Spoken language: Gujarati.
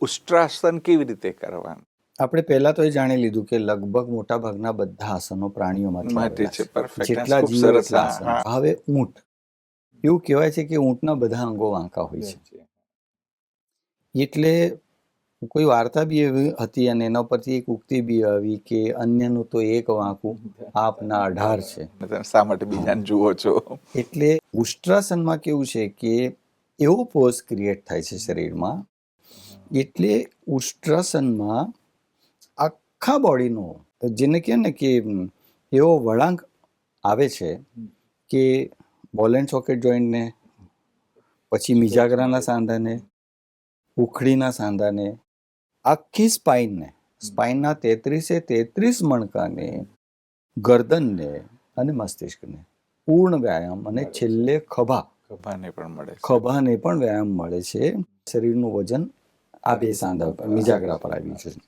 ઉષ્ટ્રાસન કેવી રીતે કરવાનું? આપણે પહેલા તો એ જાણી લીધું કે લગભગ મોટા ભાગના બધા આસનો પ્રાણીઓમાંથી છે. જેટલા. એટલા હવે ઊંટ. એવું કહેવાય છે કે ઊંટના બધા અંગો વાંકા હોય છે. એટલે કોઈ વાર્તા બી એવી હતી અને એના પરથી એક ઉક્તિ બી આવી કે અન્યનું તો એક વાંકું આપના અઢાર છે. શા માટે બીજાને જુઓ છો? એટલે ઉષ્ટ્રાસનમાં કેવું છે કે એવો પોઝ ક્રિએટ થાય છે શરીરમાં એટલે ઉષ્ટ્રાસનમાં આખા બોડીનો જેને કહે ને કે એવો વળાંક આવે છે કે બોલ એન્ડ સોકેટ જોઈન્ટને પછી મિજાગરાના સાંધાને ઉખડીના સાંધાને આખી સ્પાઇનને સ્પાઇનના તેત્રીસે તેત્રીસ મણકાને ગરદનને અને મસ્તિષ્કને પૂર્ણ વ્યાયામ અને છેલ્લે ખભા. ખભાને પણ મળે ખભાને પણ વ્યાયામ મળે છે. શરીરનું વજન આ બે સાંધા પર મિજાગરા પર આવ્યું છે